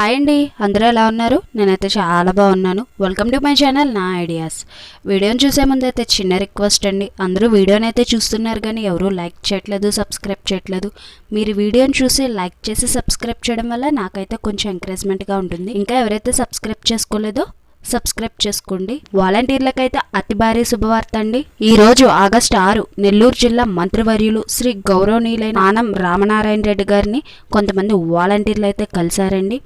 Hi అండి అందరూ ఎలా ఉన్నారు? నేనైతే చాలా బాగున్నాను. వెల్కమ్ టు మై ఛానల్ నా ఐడియాస్ వీడియోని చూసే ముందు అయితే చిన్న రిక్వెస్ట్ అండి. అందరూ వీడియోని అయితే చూస్తున్నారు కానీ ఎవరూ లైక్ చేయట్లేదు సబ్స్క్రైబ్ చేయట్లేదు. మీరు వీడియోని చూసి లైక్ చేసి సబ్స్క్రైబ్ చేయడం వల్ల నాకైతే కొంచెం ఎంకరేజ్మెంట్గా ఉంటుంది. ఇంకా ఎవరైతే సబ్స్క్రైబ్ చేసుకోలేదో సబ్స్క్రైబ్ చేసుకోండి. వాలంటీర్లకైతే అతి భారీ శుభవార్త అండి. ఈ రోజు ఆగస్టు ఆరు నెల్లూరు జిల్లా మంత్రివర్యులు శ్రీ గౌరవనీయులైన ఆనం రామనారాయణ రెడ్డి గారిని కొంతమంది వాలంటీర్లు అయితే కలిశారండి.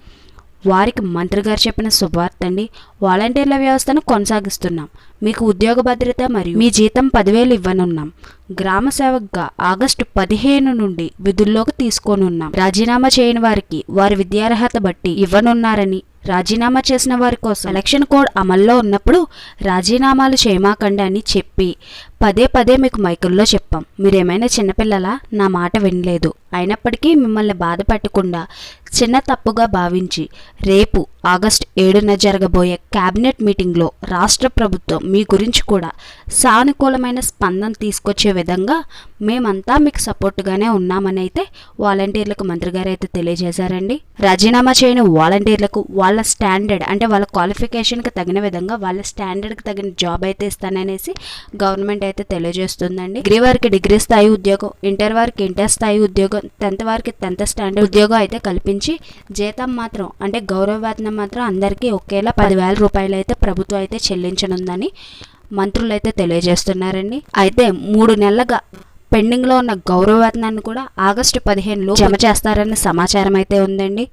వారికి మంత్రి గారు చెప్పిన శుభవార్త అండి వాలంటీర్ల వ్యవస్థను కొనసాగిస్తున్నాం. మీకు ఉద్యోగ భద్రత మరియు మీ జీతం పదివేలు ఇవ్వనున్నాం. గ్రామ సేవకుగా ఆగస్టు పదిహేను నుండి విధుల్లోకి తీసుకోనున్నాం. రాజీనామా చేయని వారికి వారి విద్యార్హత బట్టి ఇవ్వనున్నారని రాజీనామా చేసిన వారి కోసం ఎలక్షన్ కోడ్ అమల్లో ఉన్నప్పుడు రాజీనామాలు చేయమాకండి అని చెప్పి పదే పదే మీకు మైకుల్లో చెప్పాం. మీరేమైనా చిన్నపిల్లలా? నా మాట వినలేదు. అయినప్పటికీ మిమ్మల్ని బాధ పెట్టకుండా చిన్న తప్పుగా భావించి రేపు ఆగస్ట్ ఏడున జరగబోయే కేబినెట్ మీటింగ్లో రాష్ట్ర ప్రభుత్వం మీ గురించి కూడా సానుకూలమైన స్పందన తీసుకొచ్చే విధంగా మేమంతా మీకు సపోర్ట్గానే ఉన్నామని అయితే వాలంటీర్లకు మంత్రి గారు అయితే తెలియజేశారండి. రాజీనామా చేయని వాలంటీర్లకు వాళ్ళ స్టాండర్డ్ అంటే వాళ్ళ క్వాలిఫికేషన్కి తగిన విధంగా వాళ్ళ స్టాండర్డ్కి తగిన జాబ్ అయితే ఇస్తాననేసి గవర్నమెంట్ అయితే తెలియజేస్తుందండి. డిగ్రీ వారికి డిగ్రీ స్థాయి ఉద్యోగం ఇంటర్ వారికి ఇంటర్ స్థాయి ఉద్యోగం టెన్త్ వారికి టెన్త్ స్టాండర్డ్ ఉద్యోగం అయితే కల్పించి జీతం మాత్రం అంటే గౌరవ వేతనం మాత్రం అందరికీ ఒకేలా పదివేల రూపాయలు అయితే ప్రభుత్వం అయితే చెల్లించనుందని మంత్రులు అయితే తెలియజేస్తున్నారండి. అయితే మూడు నెలలుగా పెండింగ్లో ఉన్న గౌరవ వేతనాన్ని కూడా ఆగస్టు పదిహేనులో జమ చేస్తారన్న సమాచారం అయితే ఉందండి.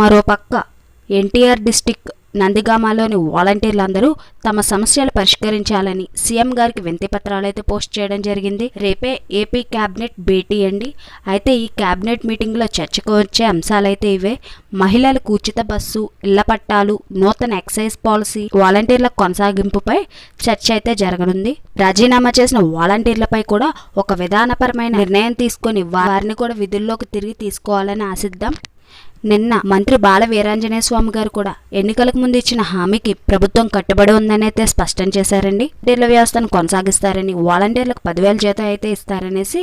మరోపక్క ఎన్టీఆర్ డిస్టిక్ నందిగామలోని వాలంటీర్లందరూ తమ సమస్యలు పరిష్కరించాలని సీఎం గారికి వింతి పత్రాలు అయితే పోస్ట్ చేయడం జరిగింది. రేపే ఏపీ క్యాబినెట్ భేటీ అండి. అయితే ఈ క్యాబినెట్ మీటింగ్లో చర్చకు వచ్చే అంశాలైతే ఇవే. మహిళలకు ఉచిత బస్సు ఇళ్ళ పట్టాలు నూతన ఎక్సైజ్ పాలసీ వాలంటీర్ల కొనసాగింపుపై చర్చ అయితే జరగనుంది. రాజీనామా చేసిన వాలంటీర్లపై కూడా ఒక విధానపరమైన నిర్ణయం తీసుకొని వారిని కూడా విధుల్లోకి తిరిగి తీసుకోవాలని ఆశిద్దాం. నిన్న మంత్రి బాల వీరాంజనేయ స్వామి గారు కూడా ఎన్నికలకు ముందు ఇచ్చిన హామీకి ప్రభుత్వం కట్టుబడి ఉందని అయితే స్పష్టం చేశారండి. డీల వ్యవస్థను కొనసాగిస్తారని వాలంటీర్లకు పదివేల జీతం అయితే ఇస్తారనేసి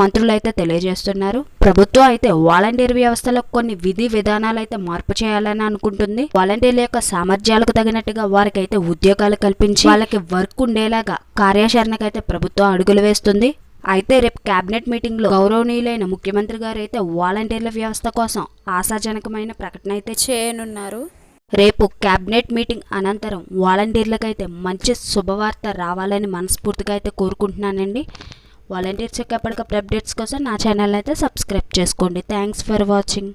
మంత్రులు అయితే తెలియజేస్తున్నారు. ప్రభుత్వం అయితే వాలంటీర్ వ్యవస్థలో కొన్ని విధి విధానాలు అయితే మార్పు చేయాలని అనుకుంటుంది. వాలంటీర్ల యొక్క సామర్థ్యాలకు తగినట్టుగా వారికి అయితే ఉద్యోగాలు కల్పించి వాళ్ళకి వర్క్ ఉండేలాగా కార్యాచరణకైతే ప్రభుత్వం అడుగులు వేస్తుంది. అయితే రేపు కేబినెట్ మీటింగ్లో గౌరవనీయులైన ముఖ్యమంత్రి గారు అయితే వాలంటీర్ల వ్యవస్థ కోసం ఆశాజనకమైన ప్రకటన అయితే చేయనున్నారు. రేపు కేబినెట్ మీటింగ్ అనంతరం వాలంటీర్లకైతే మంచి శుభవార్త రావాలని మనస్ఫూర్తిగా అయితే కోరుకుంటున్నానండి. వాలంటీర్స్ యొక్క ఎప్పటికప్పుడు అప్డేట్స్ కోసం నా ఛానల్ అయితే సబ్స్క్రైబ్ చేసుకోండి. Thanks for watching